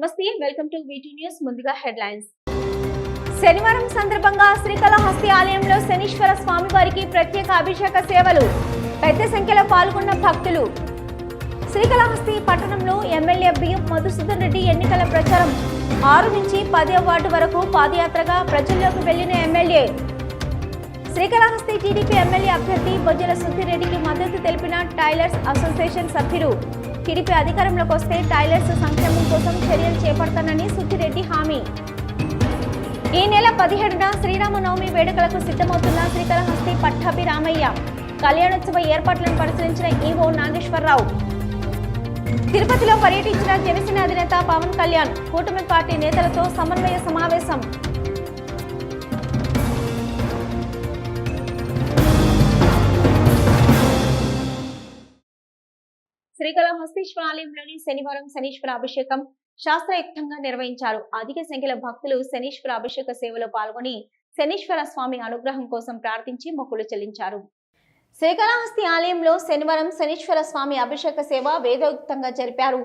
నమస్తే welcome to VT news ముందుగా headlines శనివారం సందర్భంగా శ్రీకాళహస్తి ఆలయంలో శనీశ్వర స్వామివారికి ప్రత్యేక అభిషేక సేవలు. పెద్ద సంఖ్యలో పాల్గొన్న భక్తులు. శ్రీకాళహస్తి పట్టణంలో ఎమ్మెల్యే బియ్యం మధుసూదన్ రెడ్డి ఎన్నికల ప్రచారం. ఆరు నుంచి పదే వార్డు వరకు పాదయాత్రగా ప్రజల్లోకి వెళ్ళిన ఎమ్మెల్యే. శ్రీకాళహస్తి టీడీపీ ఎమ్మెల్యే అభ్యర్థి బొజ్జల సుద్దిరెడ్డికి మద్దతు తెలిపిన టైలర్స్ అసోసియేషన్ సభ్యులు. టీడీపీ అధికారంలోకి వస్తే టైలర్స్ సంక్షేమం కోసం చర్యలు చేపడతానని సుద్దిరెడ్డి హామీ. ఈ నెల పదిహేడున శ్రీరామనవమి వేడుకలకు సిద్ధమవుతున్న శ్రీకాళహస్తి పట్టాభి రామయ్య కళ్యాణోత్సవ ఏర్పాట్లను పరిశీలించిన ఈవో నాగేశ్వరరావు. తిరుపతిలో పర్యటించిన జనసేన అధినేత పవన్ కళ్యాణ్ కూటమి పార్టీ నేతలతో సమన్వయ సమావేశం. శ్రీకాళహస్తీశ్వర ఆలయంలోని శనివారం శనీశ్వర అభిషేకం శాస్త్రయుక్తంగా నిర్వహించారు. అధిక సంఖ్యలో భక్తులు శనీశ్వర అభిషేక సేవలో పాల్గొని శనీశ్వర స్వామి అనుగ్రహం కోసం ప్రార్థించి మొక్కులు చెల్లించారు. శ్రీకాళహస్తి ఆలయంలో శనివారం శనీశ్వర స్వామి అభిషేక సేవ వేదయుక్తంగా జరిపారు.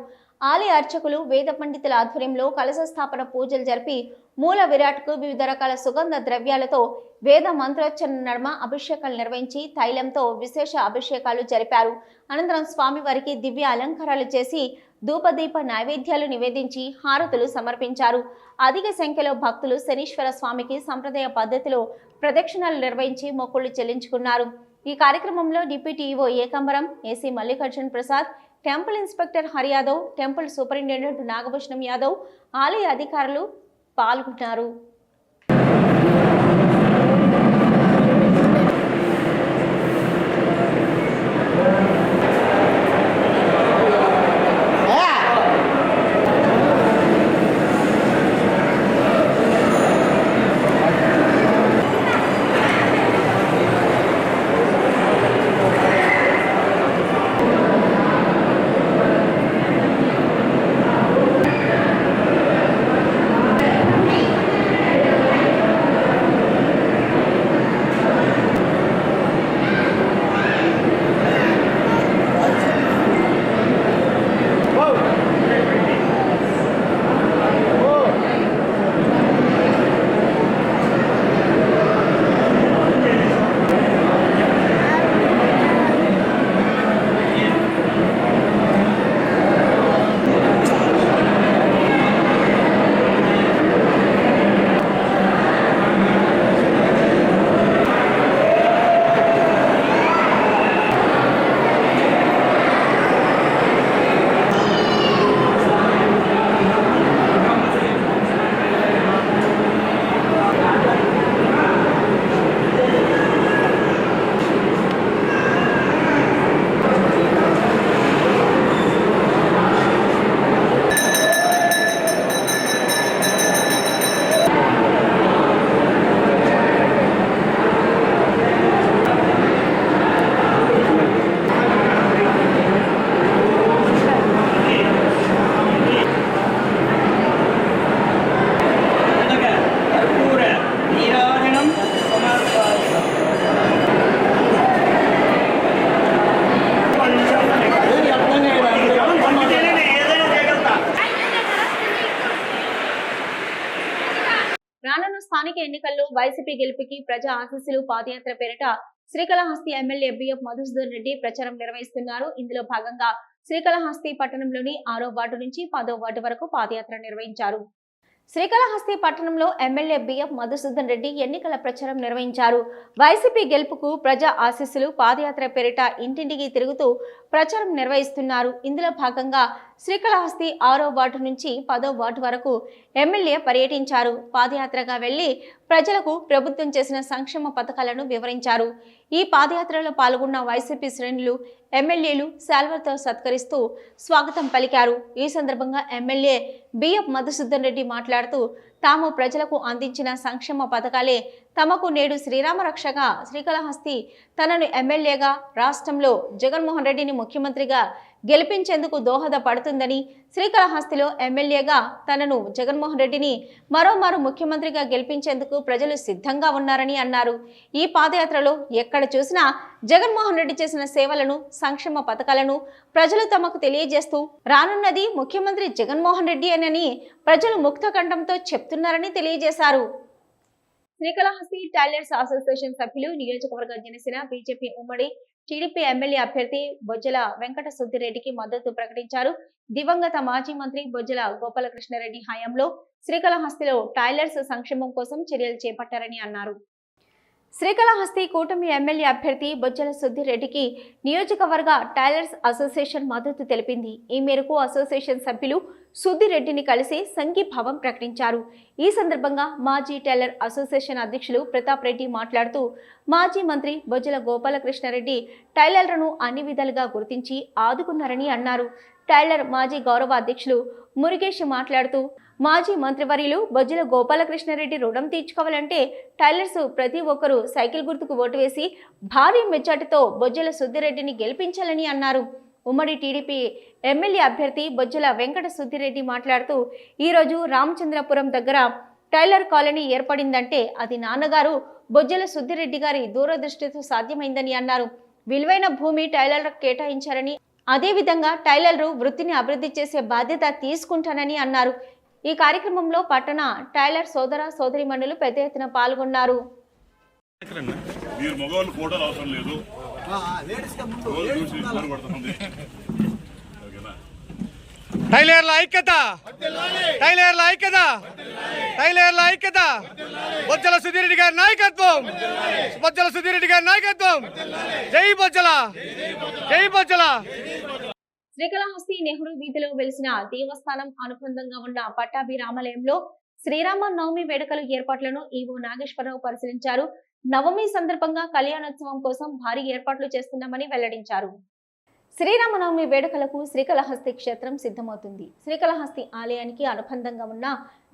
ఆలయ అర్చకులు వేద పండితుల ఆధ్వర్యంలో కలశ స్థాపన పూజలు జరిపి మూల విరాట్కు వివిధ రకాల సుగంధ ద్రవ్యాలతో వేద మంత్రోచ్చరణ నడుమ అభిషేకాలు నిర్వహించి తైలంతో విశేష అభిషేకాలు జరిపారు. అనంతరం స్వామివారికి దివ్య అలంకారాలు చేసి ధూపదీప నైవేద్యాలు నివేదించి హారతులు సమర్పించారు. అధిక సంఖ్యలో భక్తులు శనీశ్వర స్వామికి సంప్రదాయ పద్ధతిలో ప్రదక్షిణలు నిర్వహించి మొక్కుళ్ళు చెల్లించుకున్నారు. ఈ కార్యక్రమంలో deputy EO Ekambaram AC Mallikarjun Prasad temple inspector Hari Yadav temple superintendent Nagabhushanam Yadav ఆలయ అధికారులు పాల్గొన్నారు. రానున్న స్థానిక ఎన్నికల్లో వైసీపీ గెలుపుకి ప్రజా ఆశీస్సులు పాదయాత్ర పేరిట శ్రీకాళహస్తి ఎమ్మెల్యే బిఎఫ్ మధుసూదన్ రెడ్డి ప్రచారం నిర్వహిస్తున్నారు. ఇందులో భాగంగా శ్రీకాళహస్తి పట్టణంలోని ఆరో వార్డు నుంచి పదో వార్డు వరకు పాదయాత్ర నిర్వహించారు. శ్రీకాళహస్తి పట్టణంలో ఎమ్మెల్యే బిఎఫ్ మధుసూదన్ రెడ్డి ఎన్నికల ప్రచారం నిర్వహించారు. వైసీపీ గెలుపుకు ప్రజా ఆశీస్సులు పాదయాత్ర పేరిట ఇంటింటికి తిరుగుతూ ప్రచారం నిర్వహిస్తున్నారు. ఇందులో భాగంగా శ్రీకాళహస్తి ఆరో వార్డు నుంచి పదో వార్డు వరకు ఎమ్మెల్యే పర్యటించారు. పాదయాత్రగా వెళ్ళి ప్రజలకు ప్రభుత్వం చేసిన సంక్షేమ పథకాలను వివరించారు. ఈ పాదయాత్రలో పాల్గొన్న వైసీపీ శ్రేణులు ఎమ్మెల్యేలు శాల్వర్తో సత్కరిస్తూ స్వాగతం పలికారు. ఈ సందర్భంగా ఎమ్మెల్యే బిఎఫ్ మధుసూదన్ రెడ్డి మాట్లాడుతూ తాము ప్రజలకు అందించిన సంక్షేమ పథకాలే తమకు నేడు శ్రీరామ రక్షగా శ్రీకాళహస్తి తనను ఎమ్మెల్యేగా రాష్ట్రంలో జగన్మోహన్ రెడ్డిని ముఖ్యమంత్రిగా గెలిపించేందుకు దోహదపడుతుందని శ్రీకాళహస్తిలో ఎమ్మెల్యేగా తనను జగన్మోహన్ రెడ్డిని మరోమారు ముఖ్యమంత్రిగా గెలిపించేందుకు ప్రజలు సిద్ధంగా ఉన్నారని అన్నారు. ఈ పాదయాత్రలో ఎక్కడ చూసినా జగన్మోహన్ రెడ్డి చేసిన సేవలను సంక్షేమ పథకాలను ప్రజలు తమకు తెలియజేస్తూ రానున్నది ముఖ్యమంత్రి జగన్మోహన్ రెడ్డి అని ప్రజలు ముక్త కంఠంతో చెప్తున్నారని తెలియజేశారు. శ్రీకాళహస్తి టైలర్స్ అసోసియేషన్ సభ్యులు నియోజకవర్గ జనసేన బీజేపీ ఉమ్మడి టీడీపీ ఎమ్మెల్యే అభ్యర్థి బొజ్జల వెంకట సుద్దిరెడ్డికి మద్దతు ప్రకటించారు. దివంగత మాజీ మంత్రి బొజ్జల గోపాలకృష్ణారెడ్డి హయాంలో శ్రీకాళహస్తిలో టైలర్స్ సంక్షేమం కోసం చర్యలు చేపట్టారని అన్నారు. శ్రీకాళహస్తి కూటమి ఎమ్మెల్యే అభ్యర్థి బొజ్జల సుద్దిరెడ్డికి నియోజకవర్గ టైలర్స్ అసోసియేషన్ మద్దతు తెలిపింది. ఈ మేరకు అసోసియేషన్ సభ్యులు సుద్దిరెడ్డిని కలిసి సంఘీభావం ప్రకటించారు. ఈ సందర్భంగా మాజీ టైలర్ అసోసియేషన్ అధ్యక్షులు ప్రతాప్ రెడ్డి మాట్లాడుతూ మాజీ మంత్రి బొజ్జల గోపాలకృష్ణారెడ్డి టైలర్లను అన్ని విధాలుగా గుర్తించి ఆదుకున్నారని అన్నారు. టైలర్ మాజీ గౌరవ అధ్యక్షులు మురుగేష్ మాట్లాడుతూ మాజీ మంత్రివర్యులు బొజ్జల గోపాలకృష్ణారెడ్డి రుణం తీర్చుకోవాలంటే టైలర్స్ ప్రతి ఒక్కరూ సైకిల్ గుర్తుకు ఓటు వేసి భారీ మెచ్చాటితో బొజ్జల సుద్దిరెడ్డిని గెలిపించాలని అన్నారు. ఉమ్మడి టీడీపీ ఎమ్మెల్యే అభ్యర్థి బొజ్జల వెంకట సుద్దిరెడ్డి మాట్లాడుతూ ఈరోజు రామచంద్రపురం దగ్గర టైలర్ కాలనీ ఏర్పడిందంటే అది నాన్నగారు బొజ్జల సుద్దిరెడ్డి గారి దూరదృష్టితో సాధ్యమైందని అన్నారు. విలువైన భూమి టైలర్ కేటాయించారని అదేవిధంగా టైలర్లు వృత్తిని అభివృద్ధి చేసే బాధ్యత తీసుకుంటానని అన్నారు. ఈ కార్యక్రమంలో పట్టణ టైలర్ సోదర సోదరిమణులు పెద్ద ఎత్తున పాల్గొన్నారు. మీరు అవసరం లేదు రోజు చూసి ఇబ్బంది పడుతుంది ఓకేనా టైలర్ల ఐక్యత. టైలర్ల ఐక్యత. టైలర్ల ఐక్యత. బొజ్జల సుధీరెడ్డి గారి నాయకత్వం. బొజ్జల సుధీరెడ్డి గారి నాయకత్వం. జై బొజ్జల. జై బొజ్జల. శ్రీకాళహస్తి నెహ్రూ వీధిలో వెలిసిన దేవస్థానం అనుబంధంగా ఉన్న పట్టాభి రామాలయంలో శ్రీరామ నవమి వేడుకల ఏర్పాట్లను ఈవో నాగేశ్వరరావు పరిశీలించారు. నవమి సందర్భంగా కళ్యాణోత్సవం కోసం భారీ ఏర్పాట్లు చేస్తున్నామని వెల్లడించారు. శ్రీరామనవమి వేడుకలకు శ్రీకాళహస్తి క్షేత్రం సిద్ధమవుతుంది. శ్రీకళహస్తి ఆలయానికి అనుబంధంగా ఉన్న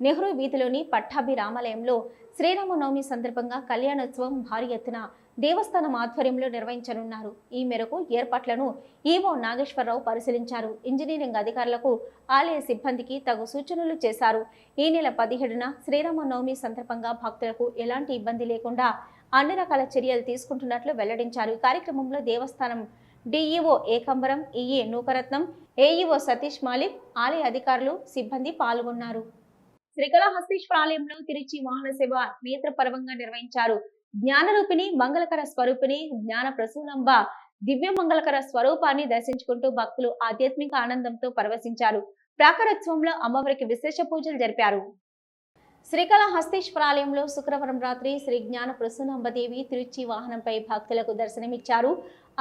నెహ్రూ వీధిలోని పట్టాభి రామాలయంలో శ్రీరామనవమి సందర్భంగా కళ్యాణోత్సవం భారీ ఎత్తున దేవస్థానం ఆధ్వర్యంలో నిర్వహించనున్నారు. ఈ మేరకు ఏర్పాట్లను ఈవో నాగేశ్వరరావు పరిశీలించారు. ఇంజనీరింగ్ అధికారులకు ఆలయ సిబ్బందికి తగు సూచనలు చేశారు. ఈ నెల పదిహేడున శ్రీరామనవమి సందర్భంగా భక్తులకు ఎలాంటి ఇబ్బంది లేకుండా అన్ని రకాల చర్యలు తీసుకుంటున్నట్లు వెల్లడించారు. ఈ కార్యక్రమంలో దేవస్థానం DEO Ekambaram EA Nukaratnam AEO Satish Malik ఆలయ అధికారులు సిబ్బంది పాల్గొన్నారు. శ్రీకళహస్తీశ్వర ఆలయంలో తిరుచి వాహన సేవ నేత్రపర్వంగా నిర్వహించారు. జ్ఞానరూపిణి మంగళకర స్వరూపిణి జ్ఞాన ప్రసూనంబ దివ్య మంగళకర స్వరూపాన్ని దర్శించుకుంటూ భక్తులు ఆధ్యాత్మిక ఆనందంతో పరవశించారు. ప్రాకారోత్సవంలో అమ్మవారికి విశేష పూజలు జరిపారు. శ్రీకాళహస్తీశ్వర ఆలయంలో శుక్రవారం రాత్రి శ్రీ జ్ఞాన ప్రసూనాంబదేవి తిరుచి వాహనంపై భక్తులకు దర్శనమిచ్చారు.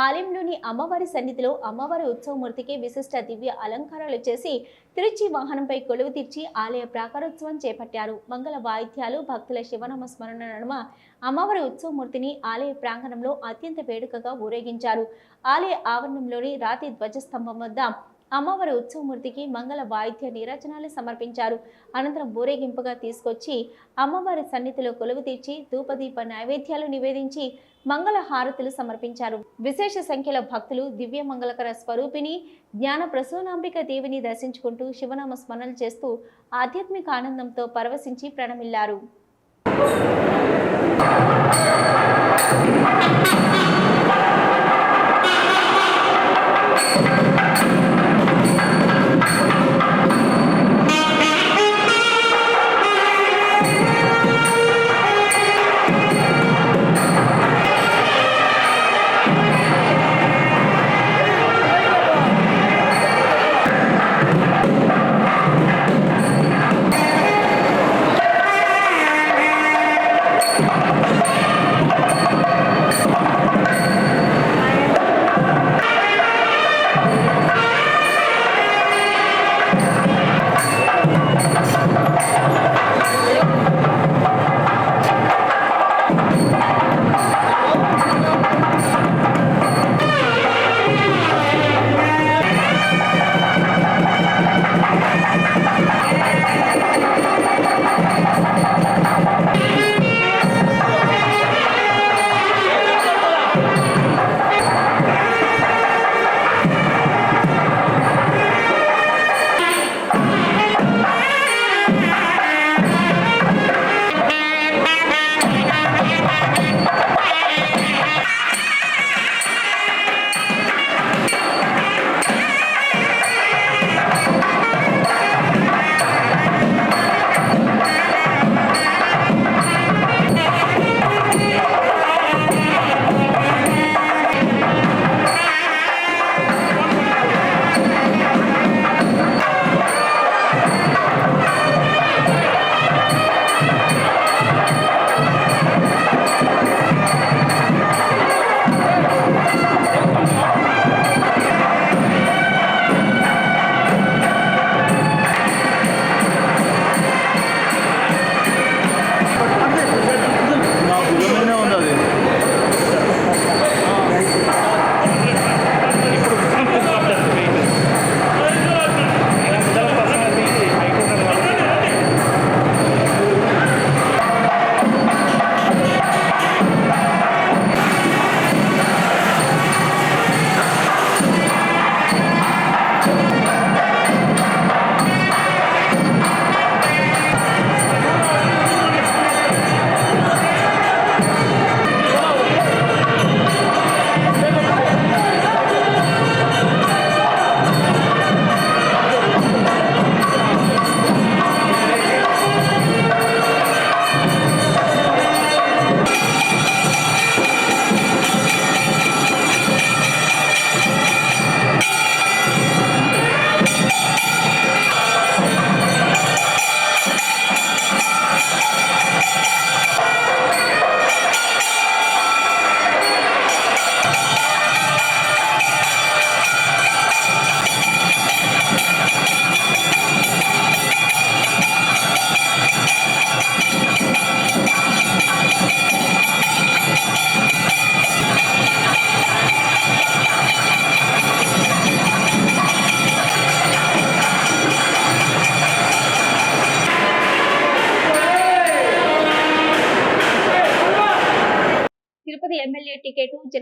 ఆలయంలోని అమ్మవారి సన్నిధిలో అమ్మవారి ఉత్సవమూర్తికి విశిష్ట దివ్య అలంకారాలు చేసి తిరుచి వాహనంపై కొలువు తీర్చి ఆలయ ప్రాకారోత్సవం చేపట్టారు. మంగళ వాయిద్యాలు భక్తుల శివనామ స్మరణ నడుమ అమ్మవారి ఉత్సవమూర్తిని ఆలయ ప్రాంగణంలో అత్యంత వేడుకగా ఊరేగించారు. ఆలయ ఆవరణంలోని రాతి ధ్వజస్తంభం వద్ద అమ్మవారి ఉత్సవమూర్తికి మంగళ వాయిద్య నిరచనాలు సమర్పించారు. అనంతరం ఊరేగింపుగా తీసుకొచ్చి అమ్మవారి సన్నిధిలో కొలువు తీర్చి ధూపదీప నైవేద్యాలు నివేదించి మంగళ హారతులు సమర్పించారు. విశేష సంఖ్యలో భక్తులు దివ్య మంగళకర స్వరూపిణి జ్ఞాన ప్రసూనాంబిక దేవిని దర్శించుకుంటూ శివనామ స్మరణలు చేస్తూ ఆధ్యాత్మిక ఆనందంతో పరవశించి ప్రణమిల్లారు.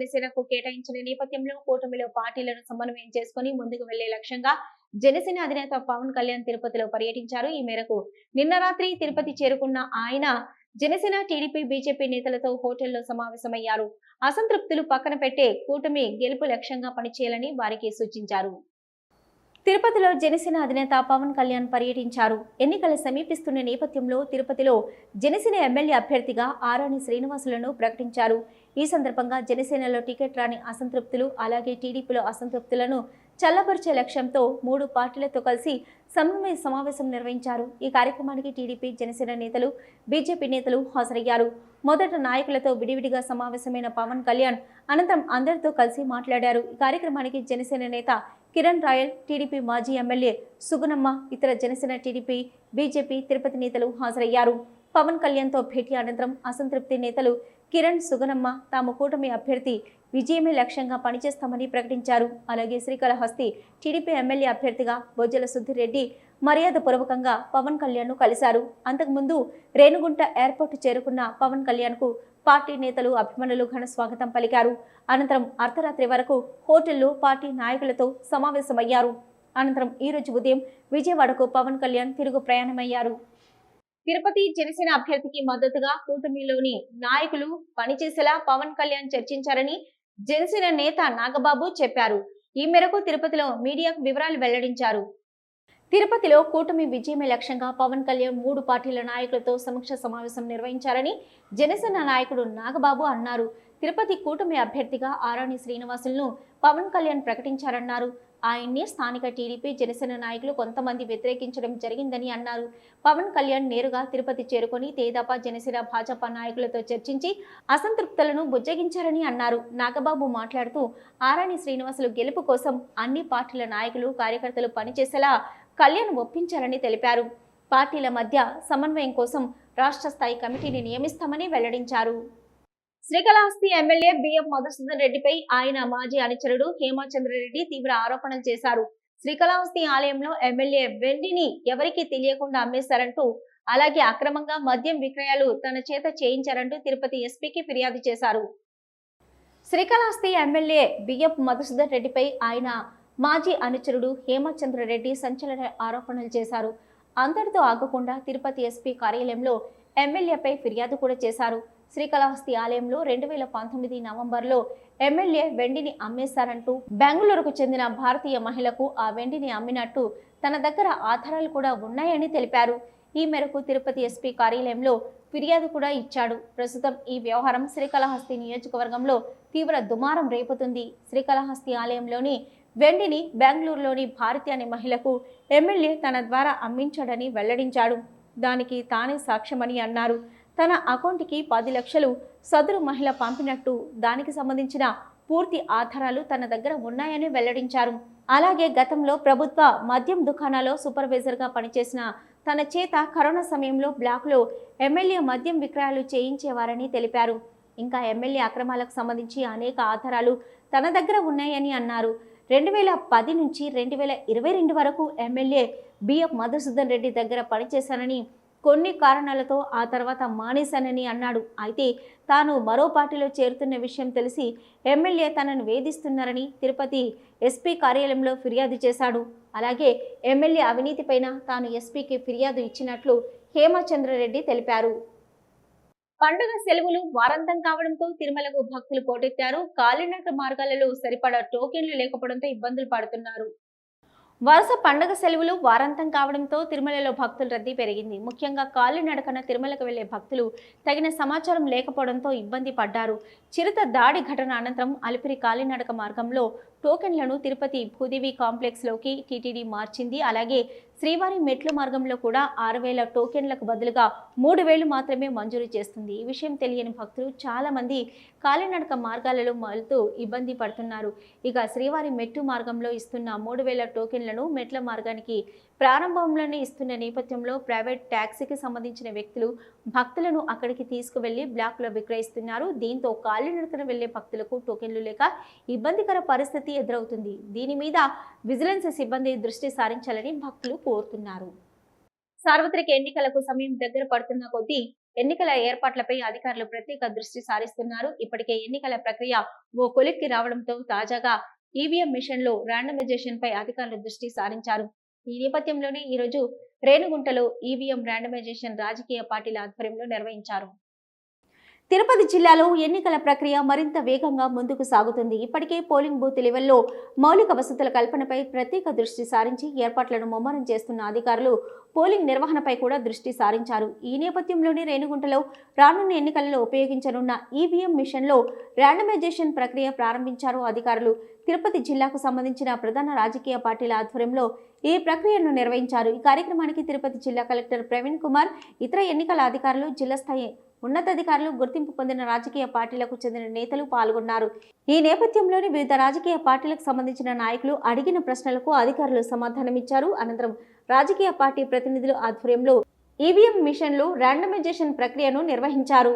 టికెట్ జనసేనకు కేటాయించిన నేపథ్యంలో కూటమిలో పార్టీలను సమన్వయం చేసుకుని ముందుకు వెళ్ళే లక్ష్యంగా జనసేన అధినేత పవన్ కళ్యాణ్ తిరుపతిలో పర్యటించారు. ఈ మేరకు నిన్న రాత్రి తిరుపతి చేరుకున్న ఆయన జనసేన టీడీపీ బీజేపీ నేతలతో హోటల్లో సమావేశమయ్యారు. అసంతృప్తులు పక్కన పెట్టే కూటమి గెలుపు లక్ష్యంగా పనిచేయాలని వారికి సూచించారు. తిరుపతిలో జనసేన అధినేత పవన్ కళ్యాణ్ పర్యటించారు. ఎన్నికలు సమీపిస్తున్న నేపథ్యంలో తిరుపతిలో జనసేన ఎమ్మెల్యే అభ్యర్థిగా ఆరాణి శ్రీనివాసులను ప్రకటించారు. ఈ సందర్భంగా జనసేనలో టికెట్ రాని అసంతృప్తులు అలాగే టీడీపీలో అసంతృప్తులను చల్లబరిచే లక్ష్యంతో మూడు పార్టీలతో కలిసి సమన్వయ సమావేశం నిర్వహించారు. ఈ కార్యక్రమానికి టీడీపీ జనసేన నేతలు బీజేపీ నేతలు హాజరయ్యారు. మొదట నాయకులతో విడివిడిగా సమావేశమైన పవన్ కళ్యాణ్ అనంతరం అందరితో కలిసి మాట్లాడారు. ఈ కార్యక్రమానికి జనసేన నేత కిరణ్ రాయల్ టీడీపీ మాజీ ఎమ్మెల్యే సుగుణమ్మ ఇతర జనసేన టీడీపీ బీజేపీ తిరుపతి నేతలు హాజరయ్యారు. పవన్ కళ్యాణ్తో భేటీ అనంతరం అసంతృప్తి నేతలు కిరణ్ సుగనమ్మ తాము కూటమి అభ్యర్థి విజయమే లక్ష్యంగా పనిచేస్తామని ప్రకటించారు. అలాగే శ్రీకాళహస్తి టీడీపీ ఎమ్మెల్యే అభ్యర్థిగా బొజ్జల సుద్దిరెడ్డి మర్యాదపూర్వకంగా పవన్ కళ్యాణ్ను కలిశారు. అంతకుముందు రేణుగుంట ఎయిర్పోర్ట్ చేరుకున్న పవన్ కళ్యాణ్కు పార్టీ నేతలు అభిమానులు ఘన స్వాగతం పలికారు. అనంతరం అర్ధరాత్రి వరకు హోటల్లో పార్టీ నాయకులతో సమావేశమయ్యారు. అనంతరం ఈ రోజు ఉదయం విజయవాడకు పవన్ కళ్యాణ్ తిరుగు ప్రయాణమయ్యారు. తిరుపతి జనసేన అభ్యర్థికి మద్దతుగా కూటమిలోని నాయకులు పనిచేసేలా పవన్ కళ్యాణ్ చర్చించారని జనసేన నేత నాగబాబు చెప్పారు. ఈ మేరకు తిరుపతిలో మీడియాకు వివరాలు వెల్లడించారు. తిరుపతిలో కూటమి విజయమే లక్ష్యంగా పవన్ కళ్యాణ్ మూడు పార్టీల నాయకులతో సమీక్ష సమావేశం నిర్వహించారని జనసేన నాయకుడు నాగబాబు అన్నారు. తిరుపతి కూటమి అభ్యర్థిగా ఆరాణి శ్రీనివాసులను పవన్ కళ్యాణ్ ప్రకటించారన్నారు. ఆయన్ని స్థానిక టీడీపీ జనసేన నాయకులు కొంతమంది వ్యతిరేకించడం జరిగిందని అన్నారు. పవన్ కళ్యాణ్ నేరుగా తిరుపతి చేరుకొని తేదాపా జనసేన భాజపా నాయకులతో చర్చించి అసంతృప్తులను బుజ్జగించారని అన్నారు. నాగబాబు మాట్లాడుతూ ఆరాణి శ్రీనివాసులు గెలుపు కోసం అన్ని పార్టీల నాయకులు కార్యకర్తలు పనిచేసేలా కళ్యాణ్ ఒప్పించారని తెలిపారు. పార్టీల మధ్య సమన్వయం కోసం రాష్ట్ర స్థాయి కమిటీని నియమిస్తామని వెల్లడించారు. శ్రీకాళహస్తి ఎమ్మెల్యే బిఎం మధుసూదన్ రెడ్డిపై ఆయన మాజీ అనుచరుడు హేమచంద్రరెడ్డి తీవ్ర ఆరోపణలు చేశారు. శ్రీకాళహస్తి ఆలయంలో ఎమ్మెల్యే వెండిని ఎవరికీ తెలియకుండా అమ్మేశారంటూ అలాగే అక్రమంగా మద్యం విక్రయాలు తన చేత చేయించారంటూ తిరుపతి ఎస్పీకి ఫిర్యాదు చేశారు. శ్రీకాళహస్తి ఎమ్మెల్యే బిఎం మధుసూదన్ రెడ్డిపై ఆయన మాజీ అనుచరుడు హేమచంద్రరెడ్డి సంచలన ఆరోపణలు చేశారు. అందరితో ఆగకుండా తిరుపతి ఎస్పీ కార్యాలయంలో ఎమ్మెల్యేపై ఫిర్యాదు కూడా చేశారు. శ్రీకాళహస్తి ఆలయంలో రెండు వేల పంతొమ్మిది నవంబర్లో ఎమ్మెల్యే వెండిని అమ్మేశారంటూ బెంగళూరుకు చెందిన భారతీయ మహిళకు ఆ వెండిని అమ్మినట్టు తన దగ్గర ఆధారాలు కూడా ఉన్నాయని తెలిపారు. ఈ మేరకు తిరుపతి ఎస్పీ కార్యాలయంలో ఫిర్యాదు కూడా ఇచ్చాడు. ప్రస్తుతం ఈ వ్యవహారం శ్రీకాళహస్తి నియోజకవర్గంలో తీవ్ర దుమారం రేపుతుంది. శ్రీకాళహస్తి ఆలయంలోని వెండిని బెంగళూరులోని భారతి అనే మహిళకు ఎమ్మెల్యే తన ద్వారా అమ్మించాడని వెల్లడించాడు. దానికి తానే సాక్ష్యమని అన్నారు. తన అకౌంట్కి పది లక్షలు సదరు మహిళ పంపినట్టు దానికి సంబంధించిన పూర్తి ఆధారాలు తన దగ్గర ఉన్నాయని వెల్లడించారు. అలాగే గతంలో ప్రభుత్వ మద్యం దుకాణాల్లో సూపర్వైజర్గా పనిచేసిన తన చేత కరోనా సమయంలో బ్లాక్లో ఎమ్మెల్యే మద్యం విక్రయాలు చేయించేవారని తెలిపారు. ఇంకా ఎమ్మెల్యే అక్రమాలకు సంబంధించి అనేక ఆధారాలు తన దగ్గర ఉన్నాయని అన్నారు. రెండు వేల పది నుంచి రెండు వేల ఇరవై రెండు వరకు ఎమ్మెల్యే బిఎఫ్ మధుసూదన్ రెడ్డి దగ్గర పనిచేశానని కొన్ని కారణాలతో ఆ తర్వాత మానేశానని అన్నాడు. అయితే తాను మరో పార్టీలో చేరుతున్న విషయం తెలిసి ఎమ్మెల్యే తనను వేధిస్తున్నారని తిరుపతి ఎస్పీ కార్యాలయంలో ఫిర్యాదు చేశాడు. అలాగే ఎమ్మెల్యే అవినీతిపైన తాను ఎస్పీకి ఫిర్యాదు ఇచ్చినట్లు హేమచంద్రరెడ్డి తెలిపారు. పండుగ సెలవులు వారాంతం కావడంతో తిరుమలకు భక్తులు పోటెత్తారు. కాలినడక మార్గాలలో సరిపడా టోకెన్లు లేకపోవడంతో ఇబ్బందులు పడుతున్నారు. వరుస పండగ సెలవులు వారాంతం కావడంతో తిరుమలలో భక్తుల రద్దీ పెరిగింది. ముఖ్యంగా కాలినడకన తిరుమలకు వెళ్ళే భక్తులు తగిన సమాచారం లేకపోవడంతో ఇబ్బంది పడ్డారు. చిరుత దాడి ఘటన అనంతరం అలిపిరి కాలినడక మార్గంలో టోకెన్లను తిరుపతి భూదేవి కాంప్లెక్స్లోకి టీటీడీ మార్చింది. అలాగే శ్రీవారి మెట్ల మార్గంలో కూడా ఆరు వేల టోకెన్లకు బదులుగా మూడు వేలు మాత్రమే మంజూరు చేస్తుంది. ఈ విషయం తెలియని భక్తులు చాలా మంది కాలినడక మార్గాలలో మలుతూ ఇబ్బంది పడుతున్నారు. ఇక శ్రీవారి మెట్టు మార్గంలో ఇస్తున్న మూడు వేల టోకెన్లను మెట్ల మార్గానికి ప్రారంభంలోనే ఇస్తున్న నేపథ్యంలో ప్రైవేట్ ట్యాక్సీకి సంబంధించిన వ్యక్తులు భక్తులను అక్కడికి తీసుకువెళ్ళి బ్లాక్లో విక్రయిస్తున్నారు. దీంతో కాలినడకన వెళ్ళే భక్తులకు టోకెన్లు లేక ఇబ్బందికర పరిస్థితి ఎదురవుతుంది. దీని మీద విజిలెన్స్ సిబ్బంది దృష్టి సారించాలని భక్తులు కోరుతున్నారు. సార్వత్రిక ఎన్నికలకు సమయం దగ్గర పడుతున్న కొద్దీ ఎన్నికల ఏర్పాట్లపై అధికారులు ప్రత్యేక దృష్టి సారిస్తున్నారు. ఇప్పటికే ఎన్నికల ప్రక్రియ ఓ కొలిక్కి రావడంతో తాజాగా ఈవీఎం మిషన్లో ర్యాండమైజేషన్ పై అధికారులు దృష్టి సారించారు. ఈ నేపథ్యంలోనే ఈరోజు రేణుగుంటలో ఈవీఎం ర్యాండమైజేషన్ రాజకీయ పార్టీల ఆధ్వర్యంలో నిర్వహించారు. తిరుపతి జిల్లాలో ఎన్నికల ప్రక్రియ మరింత వేగంగా ముందుకు సాగుతుంది. ఇప్పటికే పోలింగ్ బూత్ లెవెల్లో మౌలిక వసతుల కల్పనపై ప్రత్యేక దృష్టి సారించి ఏర్పాట్లను ముమ్మరం చేస్తున్న అధికారులు పోలింగ్ నిర్వహణపై కూడా దృష్టి సారించారు. ఈ నేపథ్యంలోనే రేణుగుంటలో రానున్న ఎన్నికలలో ఉపయోగించనున్న ఈవీఎం మిషన్లో ర్యాండమైజేషన్ ప్రక్రియ ప్రారంభించారు అధికారులు. తిరుపతి జిల్లాకు సంబంధించిన ప్రధాన రాజకీయ పార్టీల ఆధ్వర్యంలో ఈ ప్రక్రియను నిర్వహించారు. ఈ కార్యక్రమానికి తిరుపతి జిల్లా కలెక్టర్ ప్రవీణ్ కుమార్ ఇతర ఎన్నికల అధికారులు జిల్లా స్థాయి ఉన్నతాధికారులు గుర్తింపు పొందిన రాజకీయ పార్టీలకు చెందిన నేతలు పాల్గొన్నారు. ఈ నేపథ్యంలోని వివిధ రాజకీయ పార్టీలకు సంబంధించిన నాయకులు అడిగిన ప్రశ్నలకు అధికారులు సమాధానమిచ్చారు. అనంతరం రాజకీయ పార్టీ ప్రతినిధుల ఆధ్వర్యంలో ఈవీఎం మిషన్లు ర్యాండమైజేషన్ ప్రక్రియను నిర్వహించారు.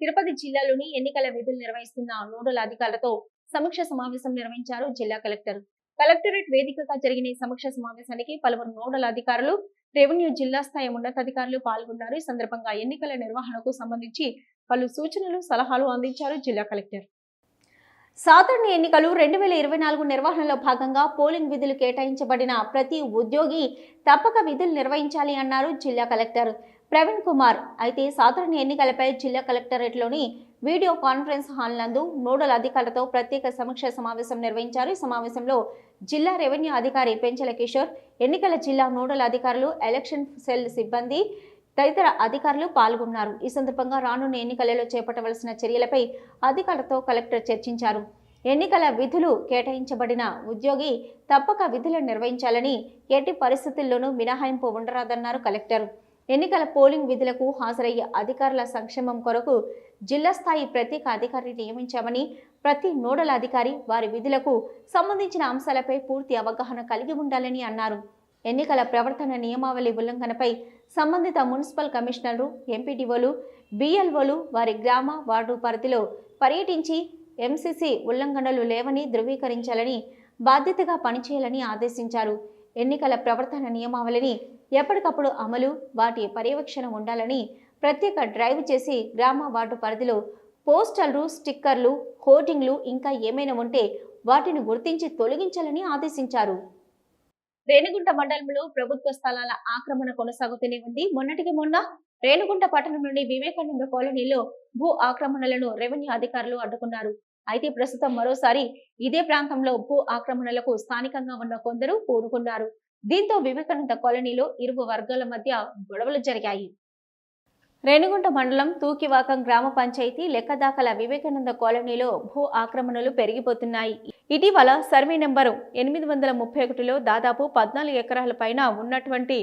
తిరుపతి జిల్లాలోని ఎన్నికల విధులు నిర్వహిస్తున్న నోడల్ అధికారులతో సమీక్ష సమావేశం నిర్వహించారు జిల్లా కలెక్టర్. కలెక్టరేట్ వేదికగా జరిగిన ఈ సమీక్ష సమావేశానికి పలువురు నోడల్ అధికారులు రెవెన్యూ జిల్లా స్థాయి ఉన్నతాధికారులు పాల్గొన్నారు. ఈ సందర్భంగా ఎన్నికల నిర్వహణకు సంబంధించి పలు సూచనలు సలహాలు అందించారు జిల్లా కలెక్టర్. సాధారణ ఎన్నికలు రెండు వేల ఇరవై నాలుగు నిర్వహణలో భాగంగా పోలింగ్ విధులు కేటాయించబడిన ప్రతి ఉద్యోగి తప్పక విధులు నిర్వహించాలి అన్నారు జిల్లా కలెక్టర్. ప్రవీణ్ కుమార్. అయితే సాధారణ ఎన్నికలపై జిల్లా కలెక్టరేట్లోని వీడియో కాన్ఫరెన్స్ హాల్ నందు నోడల్ అధికారులతో ప్రత్యేక సమీక్ష సమావేశం నిర్వహించారు. ఈ సమావేశంలో జిల్లా రెవెన్యూ అధికారి పెంచల కిషోర్ ఎన్నికల జిల్లా నోడల్ అధికారులు ఎలక్షన్ సెల్ సిబ్బంది తదితర అధికారులు పాల్గొన్నారు. ఈ సందర్భంగా రానున్న ఎన్నికలలో చేపట్టవలసిన చర్యలపై అధికారులతో కలెక్టర్ చర్చించారు. ఎన్నికల విధులు కేటాయించబడిన ఉద్యోగి తప్పక విధులను నిర్వహించాలని ఎట్టి పరిస్థితుల్లోనూ మినహాయింపు ఉండరాదన్నారు కలెక్టర్. ఎన్నికల పోలింగ్ విధులకు హాజరయ్యే అధికారుల సంక్షేమం కొరకు జిల్లా స్థాయి ప్రత్యేక అధికారిని నియమించామని ప్రతి నోడల్ అధికారి వారి విధులకు సంబంధించిన అంశాలపై పూర్తి అవగాహన కలిగి ఉండాలని అన్నారు. ఎన్నికల ప్రవర్తన నియమావళి ఉల్లంఘనపై సంబంధిత మున్సిపల్ కమిషనర్లు ఎంపీడీఓలు బిఎల్ఓలు వారి గ్రామ వార్డు పరిధిలో పర్యటించి ఎంసీసీ ఉల్లంఘనలు లేవని ధృవీకరించాలని బాధ్యతగా పనిచేయాలని ఆదేశించారు. ఎన్నికల ప్రవర్తన నియమావళిని ఎప్పటికప్పుడు అమలు వాటి పర్యవేక్షణ ఉండాలని ప్రత్యేక డ్రైవ్ చేసి గ్రామ వార్డు పరిధిలో పోస్టర్లు స్టిక్కర్లు హోర్డింగ్లు ఇంకా ఏమైనా ఉంటే వాటిని గుర్తించి తొలగించాలని ఆదేశించారు. రేణిగుంట మండలంలో ప్రభుత్వ స్థలాల ఆక్రమణ కొనసాగుతూనే ఉంది. మొన్నటికి మొన్న రేణుగుంట పట్టణం నుండి వివేకానంద కాలనీలో భూ ఆక్రమణలను రెవెన్యూ అధికారులు అడ్డుకున్నారు. అయితే ప్రస్తుతం మరోసారి ఇదే ప్రాంతంలో భూ ఆక్రమణలకు స్థానికంగా ఉన్న కొందరు పూనుకున్నారు. దీంతో వివేకానంద కాలనీలో ఇరు వర్గాల మధ్య గొడవలు జరిగాయి. రేణిగుంట మండలం తూకివాకం గ్రామ పంచాయతీ లెక్కదాకల వివేకానంద కాలనీలో భూ ఆక్రమణలు పెరిగిపోతున్నాయి. ఇటీవల సర్వే నెంబరు ఎనిమిది వందల ముప్పై ఒకటిలో దాదాపు పద్నాలుగు ఎకరాల పైన ఉన్నటువంటి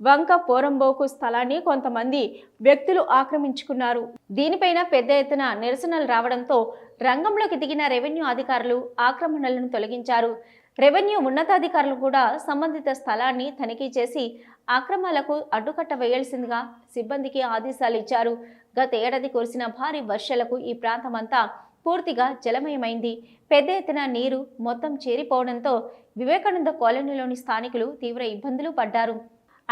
వంక పోరంబోకు స్థలాన్ని కొంతమంది వ్యక్తులు ఆక్రమించుకున్నారు. దీనిపైన పెద్ద ఎత్తున నిరసనలు రావడంతో రంగంలోకి దిగిన రెవెన్యూ అధికారులు ఆక్రమణలను తొలగించారు. రెవెన్యూ ఉన్నతాధికారులు కూడా సంబంధిత స్థలాన్ని తనిఖీ చేసి అక్రమాలకు అడ్డుకట్ట వేయాల్సిందిగా సిబ్బందికి ఆదేశాలు ఇచ్చారు. గత ఏడాది కురిసిన భారీ వర్షాలకు ఈ ప్రాంతమంతా పూర్తిగా జలమయమైంది. పెద్ద ఎత్తున నీరు మొత్తం చేరిపోవడంతో వివేకానంద కాలనీలోని స్థానికులు తీవ్ర ఇబ్బందులు పడ్డారు.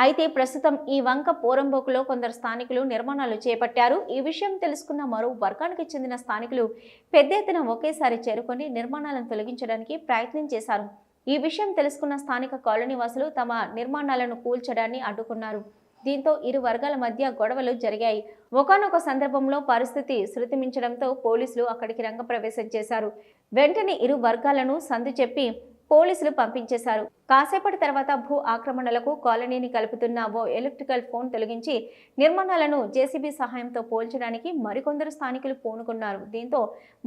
అయితే ప్రస్తుతం ఈ వంక పోరంబోకులో కొందరు స్థానికులు నిర్మాణాలు చేపట్టారు. ఈ విషయం తెలుసుకున్న మరో వర్గానికి చెందిన స్థానికులు పెద్ద ఎత్తున ఒకేసారి చేరుకొని నిర్మాణాలను తొలగించడానికి ప్రయత్నం చేశారు. ఈ విషయం తెలుసుకున్న స్థానిక కాలనీ వాసులు తమ నిర్మాణాలను కూల్చడాన్ని అడ్డుకున్నారు. దీంతో ఇరు వర్గాల మధ్య గొడవలు జరిగాయి. ఒకానొక సందర్భంలో పరిస్థితి శృతిమించడంతో పోలీసులు అక్కడికి రంగప్రవేశం చేశారు. వెంటనే ఇరు వర్గాలను సందు చెప్పి పోలీసులు పంపించేశారు. కాసేపటి తర్వాత భూ ఆక్రమణలకు కాలనీని కలుపుతున్న ఓ ఎలక్ట్రికల్ ఫోన్ తొలగించి నిర్మాణాలను జేసీబీ సహాయంతో పోల్చడానికి మరికొందరు స్థానికులు పూనుకున్నారు. దీంతో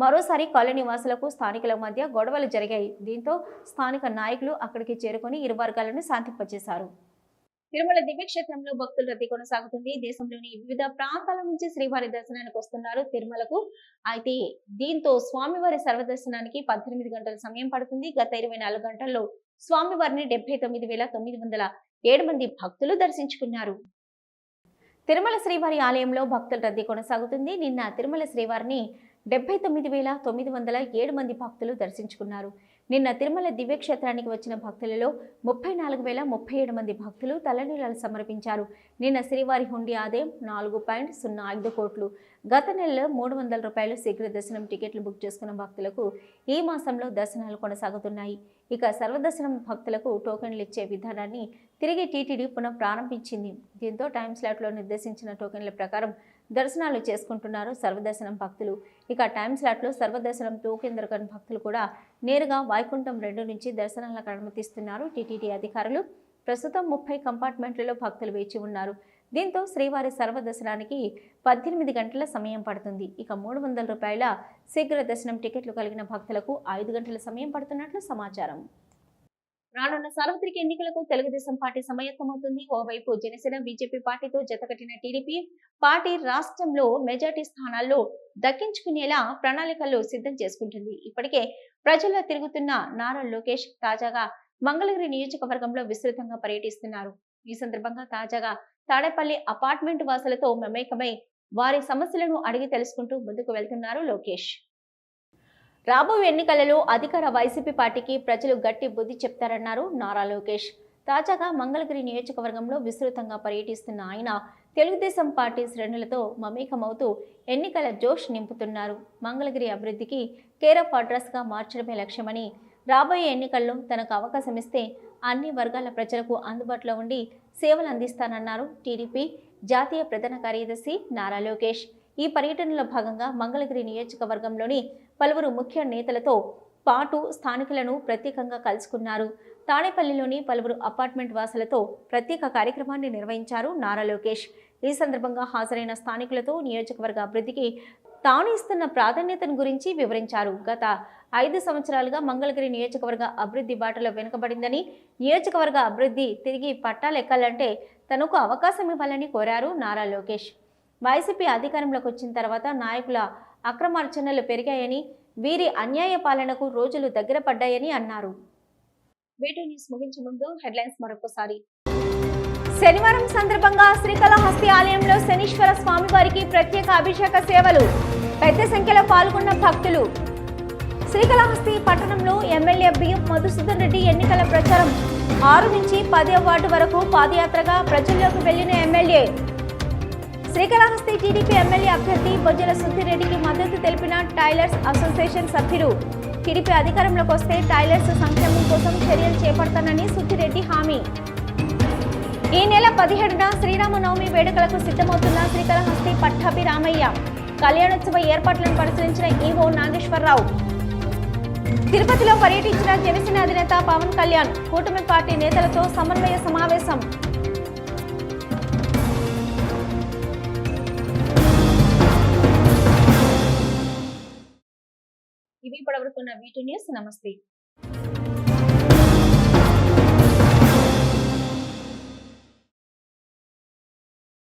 మరోసారి కాలనీ వాసులకు స్థానికుల మధ్య గొడవలు జరిగాయి. దీంతో స్థానిక నాయకులు అక్కడికి చేరుకొని ఇరు వర్గాలను శాంతింపజేశారు. తిరుమల దివ్యక్షేత్రంలో భక్తుల రద్దీ కొనసాగుతుంది. దేశంలోని వివిధ ప్రాంతాల నుంచి శ్రీవారి దర్శనానికి వస్తున్నారు తిరుమలకు. అయితే దీంతో స్వామివారి సర్వదర్శనానికి పద్దెనిమిది గంటల సమయం పడుతుంది. గత ఇరవై నాలుగు గంటల్లో స్వామివారిని డెబ్బై తొమ్మిది వేల తొమ్మిది వందల ఏడు మంది భక్తులు దర్శించుకున్నారు. తిరుమల శ్రీవారి ఆలయంలో భక్తుల రద్దీ కొనసాగుతుంది. నిన్న తిరుమల శ్రీవారిని డెబ్బై తొమ్మిది వేల తొమ్మిది వందల ఏడు మంది భక్తులు దర్శించుకున్నారు. నిన్న తిరుమల దివ్యక్షేత్రానికి వచ్చిన భక్తులలో ముప్పై నాలుగు వేల ముప్పై ఏడు మంది భక్తులు తలనీలాలు సమర్పించారు. నిన్న శ్రీవారి హుండీ ఆదాయం నాలుగు పాయింట్ సున్నా ఐదు కోట్లు. గత నెలలో మూడు వందల రూపాయలు శీఘ్ర దర్శనం టికెట్లు బుక్ చేసుకున్న భక్తులకు ఈ మాసంలో దర్శనాలు కొనసాగుతున్నాయి. ఇక సర్వదర్శనం భక్తులకు టోకెన్లు ఇచ్చే విధానాన్ని తిరిగి టీటీడీ పునః ప్రారంభించింది దీంతో టైం స్లాట్లో నిర్దేశించిన టోకెన్ల ప్రకారం దర్శనాలు చేసుకుంటున్నారు సర్వదర్శనం భక్తులు. ఇక టైం స్లాట్లో సర్వదర్శనం టోకెన్ భక్తులు కూడా నేరుగా వైకుంఠం రెండు నుంచి దర్శనాలకు అనుమతిస్తున్నారు టీటీడీ అధికారులు ప్రస్తుతం ముప్పై కంపార్ట్మెంట్లలో భక్తులు వేచి ఉన్నారు. దీంతో శ్రీవారి సర్వదర్శనానికి పద్దెనిమిది గంటల సమయం పడుతుంది. ఇక మూడు వందల రూపాయల శీఘ్ర దర్శనం టికెట్లు కలిగిన భక్తులకు ఐదు గంటల సమయం పడుతున్నట్లు సమాచారం. రానున్న సార్వత్రిక ఎన్నికలకు తెలుగుదేశం పార్టీ సమాయత్తమవుతుంది. ఓవైపు జనసేన బీజేపీ పార్టీతో జతకట్టిన టీడీపీ పార్టీ రాష్ట్రంలో మెజార్టీ స్థానాల్లో దక్కించుకునేలా ప్రణాళికలు సిద్ధం చేసుకుంటుంది. ఇప్పటికే ప్రజల్లో తిరుగుతున్న నారా లోకేష్ తాజాగా మంగళగిరి నియోజకవర్గంలో విస్తృతంగా పర్యటిస్తున్నారు. ఈ సందర్భంగా తాజాగా తాడేపల్లి అపార్ట్మెంట్ వాసులతో మమేకమై వారి సమస్యలను అడిగి తెలుసుకుంటూ ముందుకు వెళ్తున్నారు లోకేష్. రాబోయే ఎన్నికలలో అధికార వైసీపీ పార్టీకి ప్రజలు గట్టి బుద్ధి చెప్తారన్నారు నారా లోకేష్. తాజాగా మంగళగిరి నియోజకవర్గంలో విస్తృతంగా పర్యటిస్తున్న ఆయన తెలుగుదేశం పార్టీ శ్రేణులతో మమేకమవుతూ ఎన్నికల జోష్ నింపుతున్నారు. మంగళగిరి అభివృద్ధికి కేర్ ఆఫ్ అడ్రస్గా మార్చడమే లక్ష్యమని రాబోయే ఎన్నికల్లో తనకు అవకాశం ఇస్తే అన్ని వర్గాల ప్రజలకు అందుబాటులో ఉండి సేవలు అందిస్తానన్నారు టీడీపీ జాతీయ ప్రధాన కార్యదర్శి నారా లోకేష్. ఈ పర్యటనలో భాగంగా మంగళగిరి నియోజకవర్గంలోని పలువురు ముఖ్య నేతలతో పాటు స్థానికులను ప్రత్యేకంగా కలుసుకున్నారు. తాడేపల్లిలోని పలువురు అపార్ట్మెంట్ వాసులతో ప్రత్యేక కార్యక్రమాన్ని నిర్వహించారు నారా లోకేష్. ఈ సందర్భంగా హాజరైన స్థానికులతో నియోజకవర్గ అభివృద్ధికి తాను ఇస్తున్న ప్రాధాన్యతను గురించి వివరించారు. గత ఐదు సంవత్సరాలుగా మంగళగిరి నియోజకవర్గ అభివృద్ధి బాటలో వెనుకబడిందని నియోజకవర్గ అభివృద్ధి తిరిగి పట్టాలెక్కాలంటే తనకు అవకాశం ఇవ్వాలని కోరారు నారా లోకేష్. వైసీపీ అధికారంలోకి వచ్చిన తర్వాత నాయకుల అక్రమార్చనలు పెరిగాయని వీరి అన్యాయ పాలనకు రోజులు దగ్గర పడ్డాయని అన్నారు. వీటి న్యూస్ ముగించే ముందు హెడ్లైన్స్ మరొకసారి. శనివారం సందర్భంగా శ్రీకాళహస్తి ఆలయంలో శనీశ్వర స్వామివారికి ప్రత్యేక అభిషేక సేవలు. పెద్ద సంఖ్యలో పాల్గొన్న భక్తులు. శ్రీకాళహస్తి పట్టణంలో ఎమ్మెల్యే బియ్యం మధుసూదన్ రెడ్డి ఎన్నికల ప్రచారం. ఆరు నుంచి పదే వార్డు వరకు పాదయాత్రగా ప్రజల్లోకి వెళ్ళిన ఎమ్మెల్యే శ్రీకాళహస్తి టీడీపీ ఎమ్మెల్యే అభ్యర్థి బొజ్జల సుద్దిరెడ్డికి మద్దతు తెలిపిన టైలర్స్ అసోసియేషన్ సభ్యులు టీడీపీ అధికారంలోకి వస్తే టైలర్స్ సంక్షేమం కోసం చర్యలు చేపడతానని సుద్దిరెడ్డి హామీ. ఈ నెల పదిహేడున శ్రీరామనవమి వేడుకలకు సిద్ధమవుతున్న శ్రీకాళహస్తి పట్టాభి రామయ్య కళ్యాణోత్సవ ఏర్పాట్లను పరిశీలించిన ఈవో నాగేశ్వరరావు. తిరుపతిలో పర్యటించిన జనసేన అధినేత పవన్ కళ్యాణ్ కూటమి పార్టీ నేతలతో సమన్వయ సమావేశం. ఇవి వీటి న్యూస్ నమస్తే.